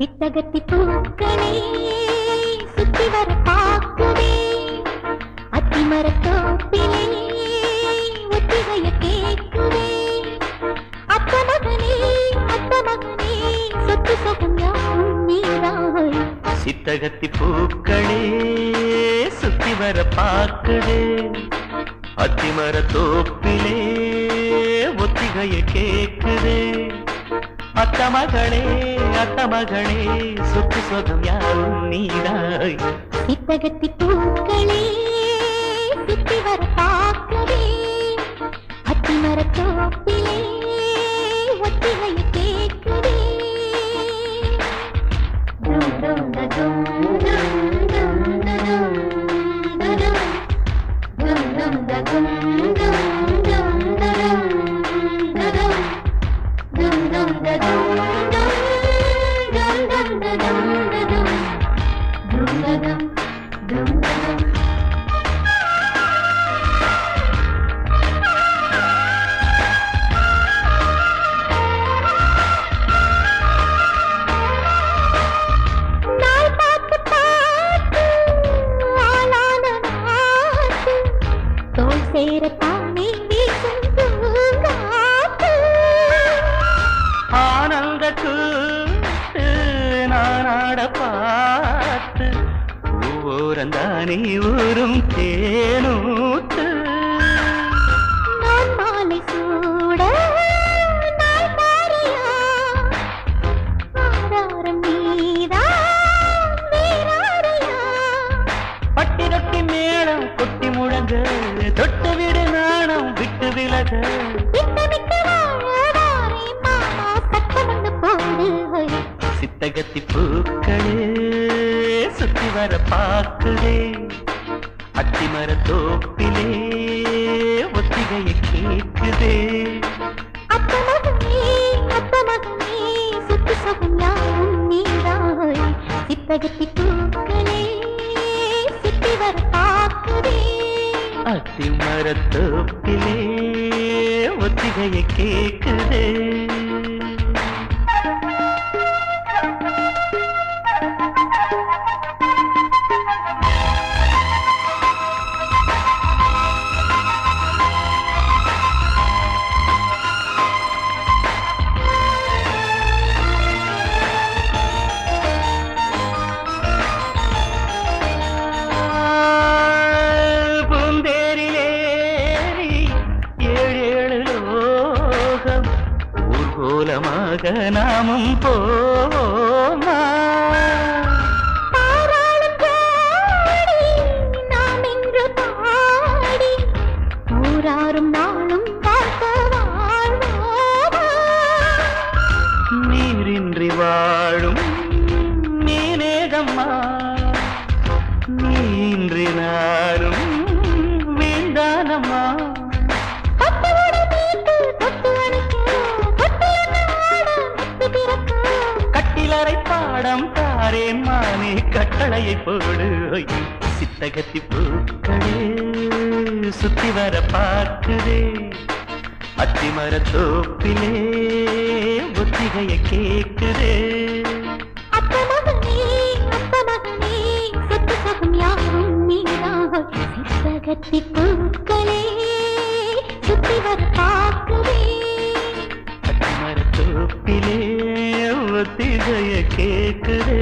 இத்தகத்தி பூக்களே சுத்தி வர பாக்குதே அத்திமர தோப்பிலே ஒத்திகைய கேக்குதே அத்த மகனே அத்த மகனே சொத்து சொகம் யாவும் நீராய். சித்தகத்தி பூக்களே சுத்தி வர பார்க்குதே அத்திமர தோப்பிலே ஒத்திகைய கேட்குதே அத்த மகளே அத்த மகளே சொத்து சொகம் யாரும் நீதாய். சித்தகத்தி பூக்களே சுத்தி வர பாக்குதே அத்திமர தோப்பிலே ஒத்திகைய கேட்கவே. Thank you. ஓரந்தானே ஊரும் தேனூத்து. பட்டிரட்டி மேளம் கொட்டி முழங்க தொட்டு விடு நாணம் விட்டு விலக. சித்தகத்தி பூக்களே வர பார்க்குதே அத்திமர தோப்பிலே ஒத்திகையை நீராய் சித்தகத்தி பூக்களே சுத்தி வர பார்க்குதே அத்திமர தோப்பிலே ஒத்திகையை கேக்குதே ஊர்கோலமாக நாமும் போமா இன்று ஊராரும் நாளும் நீரின்றி வாழும் நீனேகம்மா. நீன்றி நானும் வீண்டானம்மா பாடம் தாரேன் மானே கட்டளையை போடு. சித்தகத்தி பூக்களே சுத்தி வர பார்க்குதே. அத்திமர தோப்பிலே ஒத்திகையை கேட்குதே. அத்திமர தோப்பிலே ஒத்திகைய கேக்குதே